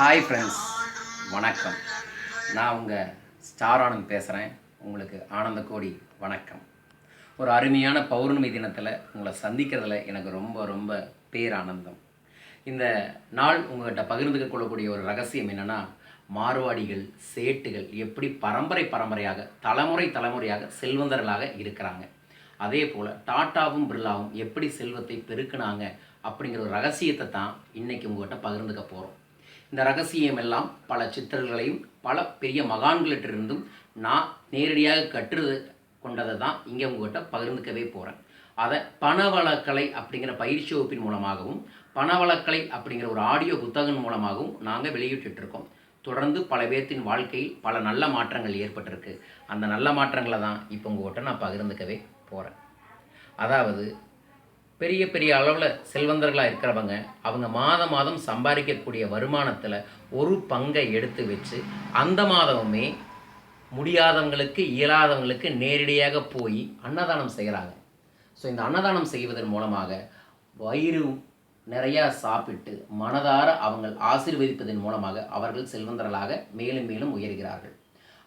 Hi friends வணக்கம். நான் உங்கள் ஸ்டார் ஆனந்த் பேசுகிறேன் உங்களுக்கு ஆனந்த கோடி வணக்கம். ஒரு அருமையான பௌர்ணமி தினத்தில் உங்களை சந்திக்கிறதுல எனக்கு ரொம்ப ரொம்ப பேரானந்தம். இந்த நாள் உங்கள்கிட்ட பகிர்ந்து கொள்ளக்கூடிய ஒரு ரகசியம் என்னென்னா மார்வாடிகள் சேட்டுகள் எப்படி பரம்பரை பரம்பரையாக தலைமுறை தலைமுறையாக செல்வந்தர்களாக இருக்கிறாங்க. அதே போல் டாட்டாவும் பிர்லாவும் எப்படி செல்வத்தை பெருக்கினாங்க அப்படிங்கிற ஒரு ரகசியத்தை தான் இன்றைக்கி உங்கள்கிட்ட பகிர்ந்துக்க போகிறோம் இந்த ரகசியம் எல்லாம் பல சித்தர்களையும் பல பெரிய மகான்களிட்டிருந்தும் நான் நேரடியாக கற்று கொண்டதை தான் இங்கே உங்கள்கிட்ட பகிர்ந்துக்கவே போகிறேன் அதை பணவளக்கலை அப்படிங்கிற பயிற்சி வகுப்பின் மூலமாகவும் பணவளக்கலை அப்படிங்கிற ஒரு ஆடியோ புத்தகம் மூலமாகவும் நாங்கள் வெளியிட்டுருக்கோம். தொடர்ந்து பல பேர்த்தின் வாழ்க்கையில் பல நல்ல மாற்றங்கள் ஏற்பட்டிருக்கு. அந்த நல்ல மாற்றங்களை தான் இப்போ உங்கள்கிட்ட நான் பகிர்ந்துக்கவே போகிறேன் அதாவது பெரிய பெரிய அளவில் செல்வந்தர்களாக இருக்கிறவங்க அவங்க மாதம் மாதம் சம்பாதிக்கக்கூடிய வருமானத்தில் ஒரு பங்கை எடுத்து வச்சு அந்த மாதமுமே முடியாதவங்களுக்கு இயலாதவங்களுக்கு நேரடியாக போய் அன்னதானம் செய்கிறாங்க ஸோ இந்த அன்னதானம் செய்வதன் மூலமாக வயிறு நிறையா சாப்பிட்டு மனதார அவங்கள் ஆசீர்வதிப்பதன் மூலமாக அவர்கள் செல்வந்தர்களாக மேலும் மேலும் உயர்கிறார்கள்.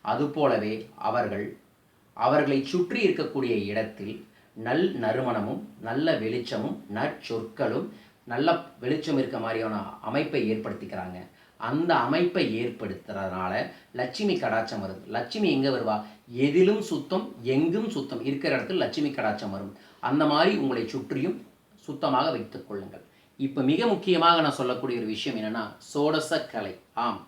அதுபோலவே அவர்கள் அவர்களை சுற்றி இருக்கக்கூடிய இடத்தில் நல் நறுமணமும் நல்ல வெளிச்சமும் நற்சொற்களும் நல்ல வெளிச்சம் இருக்க மாதிரியான அமைப்பை ஏற்படுத்திக்கிறாங்க. அந்த அமைப்பை ஏற்படுத்துறதுனால லட்சுமி கடாச்சம் வருது. லட்சுமி எங்கே வருவா? எதிலும் சுத்தம் எங்கும் சுத்தம் இருக்கிற இடத்துல லட்சுமி கடாச்சம் வரும். அந்த மாதிரி உங்களை சுற்றியும் சுத்தமாக வைத்துக் கொள்ளுங்கள். இப்போ மிக முக்கியமாக நான் சொல்லக்கூடிய ஒரு விஷயம் என்னென்னா சோடசக்கலை. கலை ஆம்.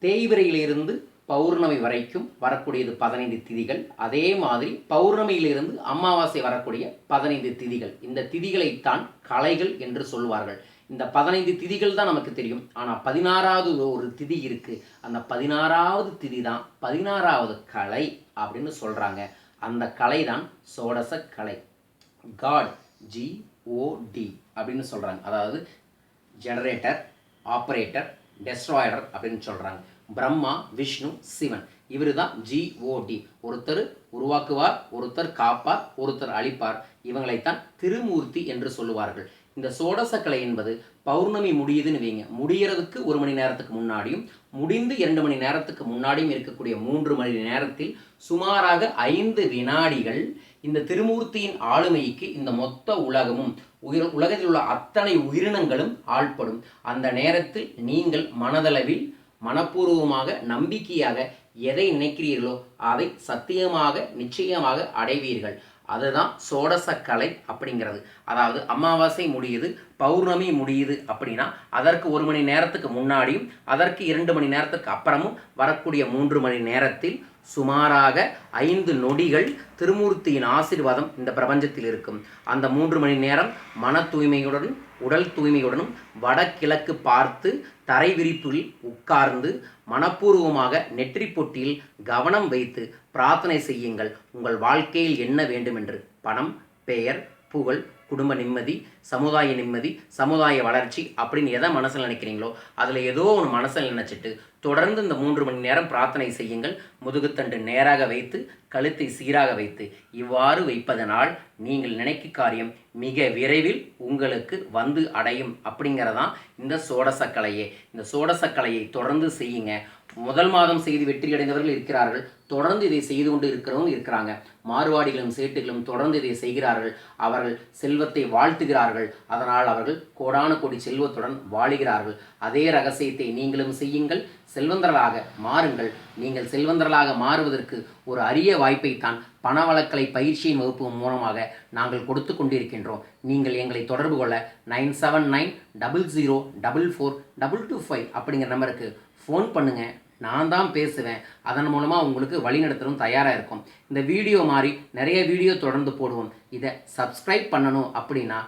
தேய்விரையிலிருந்து பௌர்ணமி வரைக்கும் வரக்கூடியது பதினைந்து திதிகள். அதே மாதிரி பௌர்ணமியிலிருந்து அமாவாசை வரக்கூடிய பதினைந்து திதிகள். இந்த திதிகளைத்தான் கலைகள் என்று சொல்வார்கள். இந்த பதினைந்து திதிகள் தான் நமக்கு தெரியும். ஆனால் பதினாறாவது ஒரு திதி இருக்குது அந்த பதினாறாவது திதி தான் பதினாறாவது கலை அப்படின்னு சொல்கிறாங்க அந்த கலை தான் சோடச கலை காட் ஜி ஓடி அப்படின்னு சொல்கிறாங்க அதாவது ஜெனரேட்டர் ஆப்ரேட்டர் டெஸ்ட்ராய்டர் அப்படின்னு சொல்கிறாங்க பிரம்மா விஷ்ணு சிவன். இவர் தான் ஜிஓடி ஒருத்தர் உருவாக்குவார் ஒருத்தர் காப்பார் ஒருத்தர் அழிப்பார். இவங்களைத்தான் திருமூர்த்தி என்று சொல்லுவார்கள். இந்த சோடசக்கலை என்பது பௌர்ணமி முடியுதுன்னு வைங்க. முடியறதுக்கு ஒரு மணி நேரத்துக்கு முன்னாடியும் முடிந்து இரண்டு மணி நேரத்துக்கு முன்னாடியும் இருக்கக்கூடிய மூன்று மணி நேரத்தில் சுமாராக ஐந்து வினாடிகள் இந்த திருமூர்த்தியின் ஆளுமைக்கு இந்த மொத்த உலகமும் உயிர் உலகத்தில் உள்ள அத்தனை உயிரினங்களும் ஆள்படும். அந்த நேரத்தில் நீங்கள் மனதளவில் மனப்பூர்வமாக நம்பிக்கையாக எதை நினைக்கிறீர்களோ அதை சத்தியமாக நிச்சயமாக அடைவீர்கள். அதுதான் சோடசக்கலை அப்படிங்கிறது. அதாவது அமாவாசை முடியுது பௌர்ணமி முடியுது அப்படின்னா அதற்கு ஒரு மணி நேரத்துக்கு முன்னாடியும் அதற்கு இரண்டு மணி நேரத்துக்கு அப்புறமும் வரக்கூடிய மூன்று மணி நேரத்தில் சுமாராக ஐந்து நொடிகள் திருமூர்த்தியின் ஆசீர்வாதம் இந்த பிரபஞ்சத்தில் இருக்கும். அந்த மூன்று மணி நேரம் மன தூய்மையுடனும் உடல் தூய்மையுடனும் வடகிழக்கு பார்த்து தரை விரிப்பில் உட்கார்ந்து மனப்பூர்வமாக நெற்றி பொட்டியில் கவனம் வைத்து பிரார்த்தனை செய்யுங்கள். உங்கள் வாழ்க்கையில் என்ன வேண்டுமென்று? பணம் பெயர் புகழ் குடும்ப நிம்மதி சமுதாய நிம்மதி சமுதாய வளர்ச்சி அப்படின்னு எதை மனசில் நினைக்கிறீங்களோ அதில் ஏதோ ஒன்று மனசில் நினச்சிட்டு தொடர்ந்து இந்த மூன்று மணி நேரம் பிரார்த்தனை செய்யுங்கள். முதுகுத்தண்டு நேராக வைத்து கழுத்தை சீராக வைத்து இவ்வாறு வைப்பதனால் நீங்கள் நினைக்க காரியம் மிக விரைவில் உங்களுக்கு வந்து அடையும் அப்படிங்கிறதான் இந்த சோடசக்கலையே. இந்த சோடசக்கலையை தொடர்ந்து செய்யுங்க. முதல் மாதம் செய்து வெற்றியடைந்தவர்கள் இருக்கிறார்கள். தொடர்ந்து இதை செய்து கொண்டு இருக்கிறவங்க இருக்கிறாங்க. மாறுவாடிகளும் சேட்டுகளும் தொடர்ந்து இதை செய்கிறார்கள். அவர்கள் செல்வத்தை வாழ்த்துகிறார்கள். அதனால் அவர்கள் கோடான கோடி செல்வத்துடன் வாழுகிறார்கள். அதே ரகசியத்தை நீங்களும் செய்யுங்கள். செல்வந்தர்களாக மாறுங்கள். நீங்கள் செல்வந்தர்களாக மாறுவதற்கு ஒரு அரிய வாய்ப்பை தான் பணவளக்கலை பயிற்சியின் வகுப்பு மூலமாக நாங்கள் கொடுத்து கொண்டிருக்கின்றோம். நீங்கள் எங்களை தொடர்பு கொள்ள nine seven nine double zero double four double two five அப்படிங்கிற நம்பருக்கு ஃபோன் பண்ணுங்கள் நான் தான் பேசுவேன். அதன் மூலமாக உங்களுக்கு வழிநடத்தவும் தயாராக இருக்கும். இந்த வீடியோ மாதிரி நிறைய வீடியோ தொடர்ந்து போடுவோம். இதை சப்ஸ்கிரைப் பண்ணணும் அப்படின்னா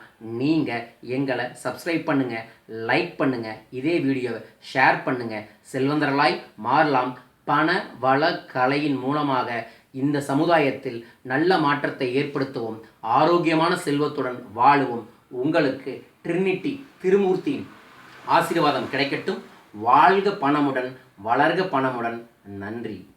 நீங்கள் எங்களை சப்ஸ்கிரைப் பண்ணுங்கள் லைக் பண்ணுங்கள் இதே வீடியோவை ஷேர் பண்ணுங்கள் செல்வந்தர்களாய் மாறலாம். பண வள கலையின் மூலமாக இந்த சமுதாயத்தில் நல்ல மாற்றத்தை ஏற்படுத்துவோம். ஆரோக்கியமான செல்வத்துடன் வாழுவோம். உங்களுக்கு ட்ரினிட்டி திருமூர்த்தியின் ஆசீர்வாதம் கிடைக்கட்டும். வாழ்க பணமுடன் வளர்க பணமுடன். நன்றி.